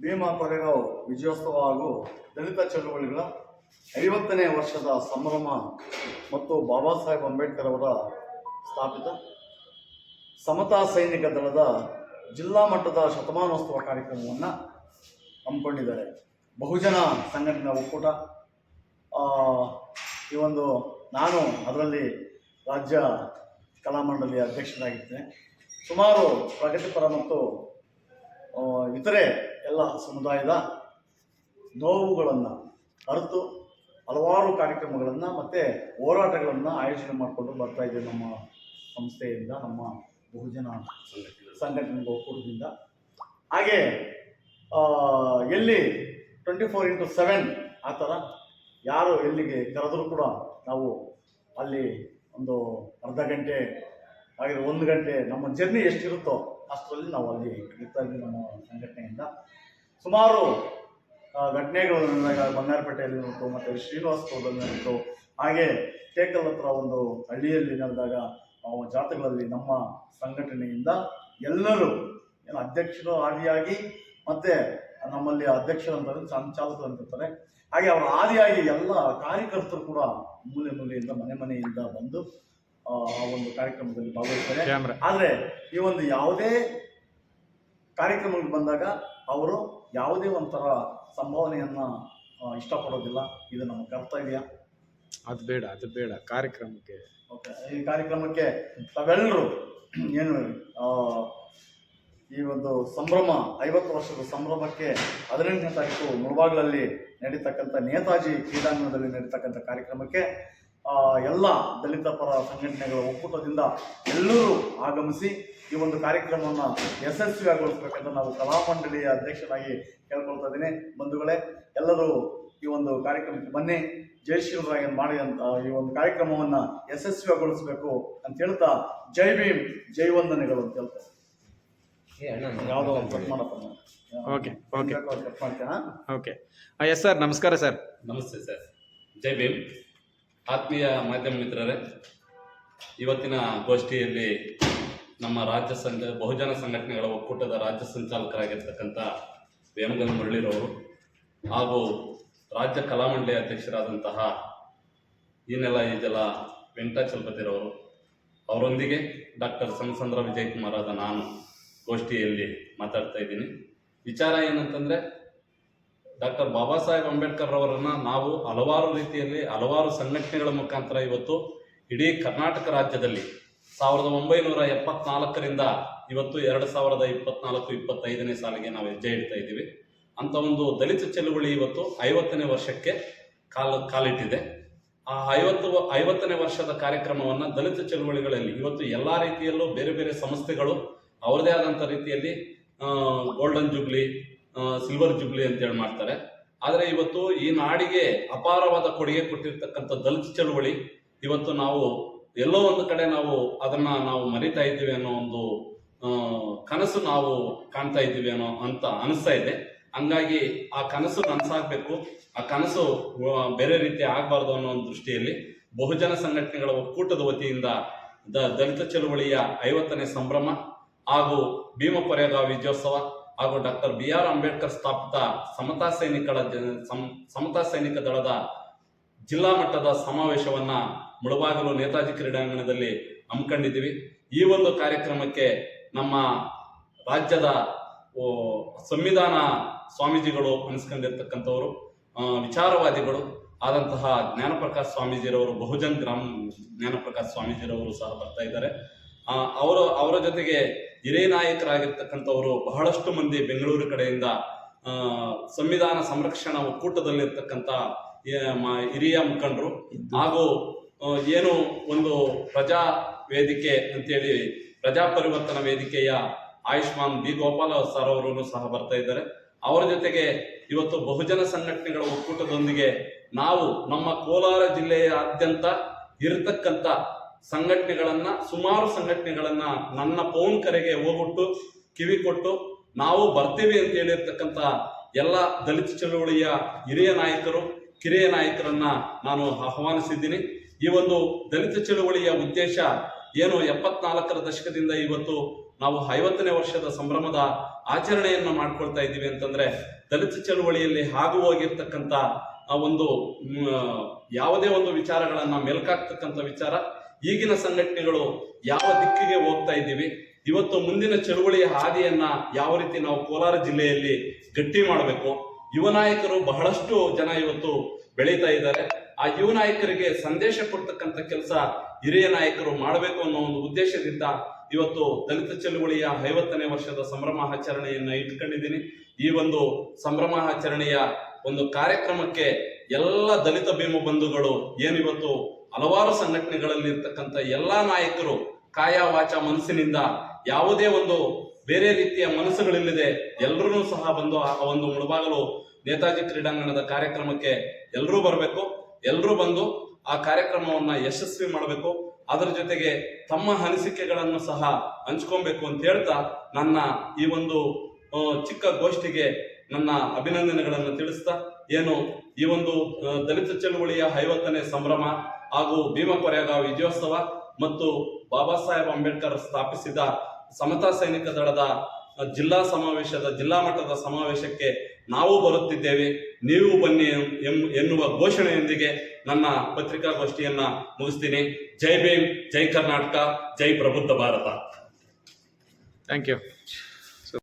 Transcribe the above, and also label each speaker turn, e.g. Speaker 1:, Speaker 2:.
Speaker 1: ಭೀಮಾ ಕೊರೆಗಾವ್ ವಿಜಯೋತ್ಸವ ಹಾಗೂ ದಲಿತ ಚಳುವಳಿಗಳ ಐವತ್ತನೇ ವರ್ಷದ ಸಂಭ್ರಮ ಮತ್ತು ಬಾಬಾ ಸಾಹೇಬ್ ಅಂಬೇಡ್ಕರ್ ಅವರ ಸ್ಥಾಪಿತ ಸಮತಾ ಸೈನಿಕ ದಳದ ಜಿಲ್ಲಾ ಮಟ್ಟದ ಶತಮಾನೋತ್ಸವ ಕಾರ್ಯಕ್ರಮವನ್ನು ಹಮ್ಮಿಕೊಂಡಿದ್ದಾರೆ. ಬಹುಜನ ಸಂಘಟನೆ ಒಕ್ಕೂಟ. ಈ ಒಂದು ನಾನು ಅದರಲ್ಲಿ ರಾಜ್ಯ ಕಲಾಮಂಡಳಿಯ ಅಧ್ಯಕ್ಷನಾಗಿದ್ದೇನೆ ಸುಮಾರು ಪ್ರಗತಿಪರ ಮತ್ತು ಇತರೆ ಎಲ್ಲ ಸಮುದಾಯದ ನೋವುಗಳನ್ನು ಅರಿತು ಹಲವಾರು ಕಾರ್ಯಕ್ರಮಗಳನ್ನು ಮತ್ತು ಹೋರಾಟಗಳನ್ನು ಆಯೋಜನೆ ಮಾಡಿಕೊಂಡು ಬರ್ತಾ ಇದೆ ನಮ್ಮ ಸಂಸ್ಥೆಯಿಂದ, ನಮ್ಮ ಬಹುಜನ ಸಂಘಟನೆ ಒಕ್ಕೂಟದಿಂದ. ಹಾಗೆ ಎಲ್ಲಿ ಟ್ವೆಂಟಿ ಫೋರ್ ಇಂಟು ಸೆವೆನ್ ಆ ಥರ ಯಾರು ಎಲ್ಲಿಗೆ ಕರೆದರೂ ಕೂಡ ನಾವು ಅಲ್ಲಿ ಒಂದು ಅರ್ಧ ಗಂಟೆ ಹಾಗೆ ಒಂದು ಗಂಟೆ ನಮ್ಮ ಜರ್ನಿ ಎಷ್ಟಿರುತ್ತೋ ಅಷ್ಟರಲ್ಲಿ ನಾವು ಅಲ್ಲಿ ಇದ್ವಿ ನಮ್ಮ ಸಂಘಟನೆಯಿಂದ ಸುಮಾರು ಘಟನೆಗಳು ಬಂಗಾರಪೇಟೆಯಲ್ಲಿ ನೋಡ್ತು ಮತ್ತು ಶ್ರೀನಿವಾಸಪುರದಲ್ಲಿ ನಡೀತು ಹಾಗೆ ಟೇಕಲ್ ಹತ್ರ ಒಂದು ಹಳ್ಳಿಯಲ್ಲಿ ನಡೆದಾಗ ಆ, ಜಾತ್ರೆಗಳಲ್ಲಿ ನಮ್ಮ ಸಂಘಟನೆಯಿಂದ ಎಲ್ಲರೂ, ಏನು ಅಧ್ಯಕ್ಷರು ಆದಿಯಾಗಿ ಮತ್ತೆ ನಮ್ಮಲ್ಲಿ ಅಧ್ಯಕ್ಷರು ಅಂತ ಸಂಚಾಲಕರು ಅಂತಿರ್ತಾರೆ. ಹಾಗೆ ಅವರ ಆದಿಯಾಗಿ ಎಲ್ಲ ಕಾರ್ಯಕರ್ತರು ಕೂಡ ಮೂಲೆ ಮೂಲೆಯಿಂದ ಮನೆ ಮನೆಯಿಂದ ಬಂದು ಆ ಒಂದು ಕಾರ್ಯಕ್ರಮದಲ್ಲಿ ಭಾಗವಹಿಸ್ತಾರೆ. ಆದರೆ ಈ ಒಂದು ಯಾವುದೇ ಕಾರ್ಯಕ್ರಮಕ್ಕೆ ಬಂದಾಗ ಅವರು ಯಾವುದೇ ಒಂಥರ ಸಂಭಾವನೆಯನ್ನ ಇಷ್ಟಪಡೋದಿಲ್ಲ. ಇದು ನಮ್ಮ ಕರ್ತವ್ಯ.
Speaker 2: ಅದು ಬೇಡ ಅದು ಬೇಡ. ಕಾರ್ಯಕ್ರಮಕ್ಕೆ.
Speaker 1: ಓಕೆ ಈ ಕಾರ್ಯಕ್ರಮಕ್ಕೆ ತಾವೆಲ್ಲರೂ ಏನು ಆ, ಈ ಒಂದು ಸಂಭ್ರಮ ಐವತ್ತು ವರ್ಷದ ಸಂಭ್ರಮಕ್ಕೆ ಹದಿನೆಂಟನೇ ತಾರೀಕು ಮುಳಬಾಗ್ಲಲ್ಲಿ ನಡೀತಕ್ಕಂಥ ನೇತಾಜಿ ಕ್ರೀಡಾಂಗಣದಲ್ಲಿ ನಡೀತಕ್ಕಂಥ ಕಾರ್ಯಕ್ರಮಕ್ಕೆ ಎಲ್ಲ ದಲಿತ ಪರ ಸಂಘಟನೆಗಳ ಒಕ್ಕೂಟದಿಂದ ಎಲ್ಲರೂ ಆಗಮಿಸಿ ಈ ಒಂದು ಕಾರ್ಯಕ್ರಮವನ್ನು ಯಶಸ್ವಿಯಾಗೊಳಿಸ್ಬೇಕಂತ ನಾವು ಕಲಾಮಂಡಳಿಯ ಅಧ್ಯಕ್ಷನಾಗಿ ಕೇಳ್ಕೊಳ್ತಾ ಇದ್ದೀನಿ. ಬಂಧುಗಳೇ ಎಲ್ಲರೂ ಈ ಒಂದು ಕಾರ್ಯಕ್ರಮಕ್ಕೆ ಬನ್ನಿ. ಜಯಶೀಲರಾಗಿ ಮಾಡಿ ಅಂತ ಈ ಒಂದು ಕಾರ್ಯಕ್ರಮವನ್ನು ಯಶಸ್ವಿಗೊಳಿಸಬೇಕು ಅಂತ ಹೇಳ್ತಾ ಜೈ ಭೀಮ್ ಜೈ ವಂದನೆಗಳು ಅಂತ ಹೇಳ್ತಾರೆ ಯಾವುದೋ ಒಂದು ಕಟ್ ಮಾಡಪ್ಪ
Speaker 2: ಓಕೆ ಓಕೆ.
Speaker 1: ಬೇಕಾದ್ರೆ ಕಟ್ ಮಾಡ್ತೀರಾ
Speaker 2: ಓಕೆ. ಎಸ್ ಸರ್ ನಮಸ್ಕಾರ ಸರ್.
Speaker 3: ನಮಸ್ತೆ ಸರ್. ಜೈ ಭೀಮ್. ಆತ್ಮೀಯ ಮಾಧ್ಯಮ ಮಿತ್ರರೇ, ಇವತ್ತಿನ ಗೋಷ್ಠಿಯಲ್ಲಿ ನಮ್ಮ ರಾಜ್ಯ ಸಂಘ, ಬಹುಜನ ಸಂಘಟನೆಗಳ ಒಕ್ಕೂಟದ ರಾಜ್ಯ ಸಂಚಾಲಕರಾಗಿರ್ತಕ್ಕಂಥ ವೇಮಗಲ್ ಮುರಳಿರವರು ಹಾಗೂ ರಾಜ್ಯ ಕಲಾಮಂಡಳಿ ಅಧ್ಯಕ್ಷರಾದಂತಹ ಈನೆಲ ಈಜಲ ವೆಂಕಟಾಚಲಪತಿರವರು ಅವರೊಂದಿಗೆ ಡಾಕ್ಟರ್ ಸಂಸಂದ್ರ ವಿಜಯಕುಮಾರ್ ಆದ ನಾನು ಗೋಷ್ಠಿಯಲ್ಲಿ ಮಾತಾಡ್ತಾ ಇದ್ದೀನಿ. ವಿಚಾರ ಏನಂತಂದರೆ ಡಾಕ್ಟರ್ ಬಾಬಾ ಸಾಹೇಬ್ ಅಂಬೇಡ್ಕರ್ ಅವರನ್ನ ನಾವು ಹಲವಾರು ರೀತಿಯಲ್ಲಿ, ಹಲವಾರು ಸಂಘಟನೆಗಳ ಮುಖಾಂತರ ಇವತ್ತು ಇಡೀ ಕರ್ನಾಟಕ ರಾಜ್ಯದಲ್ಲಿ ಸಾವಿರದ ಒಂಬೈನೂರ ಎಪ್ಪತ್ನಾಲ್ಕರಿಂದ ಇವತ್ತು ಎರಡು ಸಾವಿರದ ಇಪ್ಪತ್ನಾಲ್ಕು ಇಪ್ಪತ್ತೈದನೇ ಸಾಲಿಗೆ ನಾವು ಹೆಜ್ಜೆ ಇಡ್ತಾ ಇದ್ದೀವಿ. ಅಂತ ಒಂದು ದಲಿತ ಚಳುವಳಿ ಇವತ್ತು ಐವತ್ತನೇ ವರ್ಷಕ್ಕೆ ಕಾಲ, ಕಾಲಿಟ್ಟಿದೆ. ಆ ಐವತ್ತು ಐವತ್ತನೇ ವರ್ಷದ ಕಾರ್ಯಕ್ರಮವನ್ನು ದಲಿತ ಚಳುವಳಿಗಳಲ್ಲಿ ಇವತ್ತು ಎಲ್ಲ ರೀತಿಯಲ್ಲೂ ಬೇರೆ ಬೇರೆ ಸಂಸ್ಥೆಗಳು ಅವರದೇ ಆದಂಥ ರೀತಿಯಲ್ಲಿ ಗೋಲ್ಡನ್ ಜುಬ್ಲಿ ಸಿಲ್ವರ್ ಜುಬ್ಲಿ ಅಂತ ಹೇಳಿ ಮಾಡ್ತಾರೆ. ಆದರೆ ಇವತ್ತು ಈ ನಾಡಿಗೆ ಅಪಾರವಾದ ಕೊಡುಗೆ ಕೊಟ್ಟಿರ್ತಕ್ಕಂಥ ದಲಿತ ಚಳುವಳಿ, ಇವತ್ತು ನಾವು ಎಲ್ಲೋ ಒಂದು ಕಡೆ ನಾವು ಅದನ್ನ ನಾವು ಮರಿತಾ ಇದ್ದೀವಿ ಅನ್ನೋ ಒಂದು ಕನಸು ನಾವು ಕಾಣ್ತಾ ಇದ್ದೀವಿ ಅನ್ನೋ ಅಂತ ಅನಿಸ್ತಾ ಇದೆ. ಹಂಗಾಗಿ ಆ ಕನಸು ನನಸಾಗಬೇಕು, ಆ ಕನಸು ಬೇರೆ ರೀತಿ ಆಗಬಾರ್ದು ಅನ್ನೋ ಒಂದು ದೃಷ್ಟಿಯಲ್ಲಿ ಬಹುಜನ ಸಂಘಟನೆಗಳ ಒಕ್ಕೂಟದ ವತಿಯಿಂದ ದ ದಲಿತ ಚಳುವಳಿಯ ಐವತ್ತನೇ ಸಂಭ್ರಮ ಹಾಗೂ ಭೀಮಪರೇಗ ವಿಜಯೋತ್ಸವ ಹಾಗೂ ಡಾಕ್ಟರ್ ಬಿ ಆರ್ ಅಂಬೇಡ್ಕರ್ ಸ್ಥಾಪಿತ ಸಮತಾ ಸೈನಿಕರ ಸಮತಾ ಸೈನಿಕ ದಳದ ಜಿಲ್ಲಾ ಮಟ್ಟದ ಸಮಾವೇಶವನ್ನ ಮುಳಬಾಗಿಲು ನೇತಾಜಿ ಕ್ರೀಡಾಂಗಣದಲ್ಲಿ ಹಮ್ಮಿಕೊಂಡಿದ್ದೀವಿ. ಈ ಒಂದು ಕಾರ್ಯಕ್ರಮಕ್ಕೆ ನಮ್ಮ ರಾಜ್ಯದ ಸಂವಿಧಾನ ಸ್ವಾಮೀಜಿಗಳು ಅನಿಸ್ಕೊಂಡಿರ್ತಕ್ಕಂಥವರು ವಿಚಾರವಾದಿಗಳು ಆದಂತಹ ಜ್ಞಾನಪ್ರಕಾಶ್ ಸ್ವಾಮೀಜಿರವರು, ಬಹುಜನ್ ಗ್ರಾಮ ಜ್ಞಾನಪ್ರಕಾಶ್ ಸ್ವಾಮೀಜಿರವರು ಸಹ ಬರ್ತಾ ಇದ್ದಾರೆ. ಅವರು ಅವರ ಜೊತೆಗೆ ಹಿರಿಯ ನಾಯಕರಾಗಿರ್ತಕ್ಕಂಥವರು ಬಹಳಷ್ಟು ಮಂದಿ ಬೆಂಗಳೂರು ಕಡೆಯಿಂದ ಸಂವಿಧಾನ ಸಂರಕ್ಷಣಾ ಒಕ್ಕೂಟದಲ್ಲಿರ್ತಕ್ಕಂಥ ಹಿರಿಯ ಮುಖಂಡರು ಹಾಗೂ ಏನು ಒಂದು ಪ್ರಜಾ ವೇದಿಕೆ ಅಂತೇಳಿ ಪ್ರಜಾ ಪರಿವರ್ತನ ವೇದಿಕೆಯ ಆಯುಷ್ಮಾನ್ ಬಿ ಗೋಪಾಲ ಸರ್ ಅವರು ಸಹ ಬರ್ತಾ ಇದ್ದಾರೆ. ಅವರ ಜೊತೆಗೆ ಇವತ್ತು ಬಹುಜನ ಸಂಘಟನೆಗಳ ಒಕ್ಕೂಟದೊಂದಿಗೆ ನಾವು ನಮ್ಮ ಕೋಲಾರ ಜಿಲ್ಲೆಯಾದ್ಯಂತ ಇರತಕ್ಕಂಥ ಸಂಘಟನೆಗಳನ್ನ, ಸುಮಾರು ಸಂಘಟನೆಗಳನ್ನ ನನ್ನ ಫೋನ್ ಕರೆಗೆ ಹೋಗ್ಬಿಟ್ಟು ಕಿವಿ ಕೊಟ್ಟು, ನಾವು ಬರ್ತೀವಿ ಅಂತ ಹೇಳಿರ್ತಕ್ಕಂಥ ಎಲ್ಲ ದಲಿತ ಚಳುವಳಿಯ ಹಿರಿಯ ನಾಯಕರು, ಕಿರಿಯ ನಾಯಕರನ್ನ ನಾನು ಆಹ್ವಾನಿಸಿದ್ದೀನಿ. ಈ ಒಂದು ದಲಿತ ಚಳುವಳಿಯ ಉದ್ದೇಶ ಏನು ಎಪ್ಪತ್ನಾಲ್ಕರ ದಶಕದಿಂದ ಇವತ್ತು ನಾವು ಐವತ್ತನೇ ವರ್ಷದ ಸಂಭ್ರಮದ ಆಚರಣೆಯನ್ನು ಮಾಡ್ಕೊಳ್ತಾ ಇದ್ದೀವಿ ಅಂತಂದ್ರೆ, ದಲಿತ ಚಳುವಳಿಯಲ್ಲಿ ಹಾಗು ಹೋಗಿರ್ತಕ್ಕಂಥ ಆ ಒಂದು ಯಾವುದೇ ಒಂದು ವಿಚಾರಗಳನ್ನ ಮೇಲ್ಕಾಕ್ತಕ್ಕಂಥ ವಿಚಾರ ಈಗಿನ ಸಂಘಟನೆಗಳು ಯಾವ ದಿಕ್ಕಿಗೆ ಹೋಗ್ತಾ ಇದ್ದೀವಿ? ಇವತ್ತು ಮುಂದಿನ ಚಳುವಳಿಯ ಹಾದಿಯನ್ನ ಯಾವ ರೀತಿ ನಾವು ಕೋಲಾರ ಜಿಲ್ಲೆಯಲ್ಲಿ ಗಟ್ಟಿ ಮಾಡಬೇಕು? ಯುವ ನಾಯಕರು ಬಹಳಷ್ಟು ಜನ ಇವತ್ತು ಬೆಳೀತಾ ಇದ್ದಾರೆ. ಆ ಯುವ ನಾಯಕರಿಗೆ ಸಂದೇಶ ಕೊಡ್ತಕ್ಕಂಥ ಕೆಲಸ ಹಿರಿಯ ನಾಯಕರು ಮಾಡಬೇಕು ಅನ್ನೋ ಒಂದು ಉದ್ದೇಶದಿಂದ ಇವತ್ತು ದಲಿತ ಚಳುವಳಿಯ ಐವತ್ತನೇ ವರ್ಷದ ಸಂಭ್ರಮ ಆಚರಣೆಯನ್ನ ಇಟ್ಕೊಂಡಿದ್ದೀನಿ. ಈ ಒಂದು ಸಂಭ್ರಮ ಆಚರಣೆಯ ಒಂದು ಕಾರ್ಯಕ್ರಮಕ್ಕೆ ಎಲ್ಲ ದಲಿತ ಭೀಮ ಬಂಧುಗಳು ಏನಿವತ್ತು ಹಲವಾರು ಸಂಘಟನೆಗಳಲ್ಲಿ ಇರ್ತಕ್ಕಂಥ ಎಲ್ಲಾ ನಾಯಕರು ಕಾಯ ವಾಚ ಮನಸ್ಸಿನಿಂದ ಯಾವುದೇ ಒಂದು ಬೇರೆ ರೀತಿಯ ಮನಸ್ಸುಗಳಿಲ್ಲದೆ ಎಲ್ಲರೂ ಸಹ ಬಂದು ಆ ಒಂದು ಮುಳಬಾಗಲು ನೇತಾಜಿ ಕ್ರೀಡಾಂಗಣದ ಕಾರ್ಯಕ್ರಮಕ್ಕೆ ಎಲ್ಲರೂ ಬರಬೇಕು ಎಲ್ಲರೂ ಬಂದು ಆ ಕಾರ್ಯಕ್ರಮವನ್ನ ಯಶಸ್ವಿ ಮಾಡಬೇಕು, ಅದರ ಜೊತೆಗೆ ತಮ್ಮ ಅನಿಸಿಕೆಗಳನ್ನು ಸಹ ಹಂಚ್ಕೊಬೇಕು ಅಂತ ಹೇಳ್ತಾ ನನ್ನ ಈ ಒಂದು ಚಿಕ್ಕ ಗೋಷ್ಠಿಗೆ ನನ್ನ ಅಭಿನಂದನೆಗಳನ್ನು ತಿಳಿಸ್ತಾ, ಏನು ಈ ಒಂದು ದಲಿತ ಚಳುವಳಿಯ ಐವತ್ತನೇ ಸಂಭ್ರಮ ಹಾಗೂ ಭೀಮ ಕೊರೆಗಾಂವ್ ವಿಜಯೋತ್ಸವ ಮತ್ತು ಬಾಬಾ ಸಾಹೇಬ್ ಅಂಬೇಡ್ಕರ್ ಸ್ಥಾಪಿಸಿದ ಸಮತಾ ಸೈನಿಕ ದಳದ ಜಿಲ್ಲಾ ಸಮಾವೇಶದ ಜಿಲ್ಲಾ ಮಟ್ಟದ ಸಮಾವೇಶಕ್ಕೆ ನಾವು ಬರುತ್ತಿದ್ದೇವೆ. ನೀವು ಬನ್ನಿ ಎನ್ನುವ ಘೋಷಣೆಯೊಂದಿಗೆ ನನ್ನ ಪತ್ರಿಕಾಗೋಷ್ಠಿಯನ್ನ ಮುಗಿಸ್ತೀನಿ. ಜೈ ಭೀಮ್, ಜೈ ಕರ್ನಾಟಕ, ಜೈ ಪ್ರಬುದ್ಧ ಭಾರತ.
Speaker 2: Thank you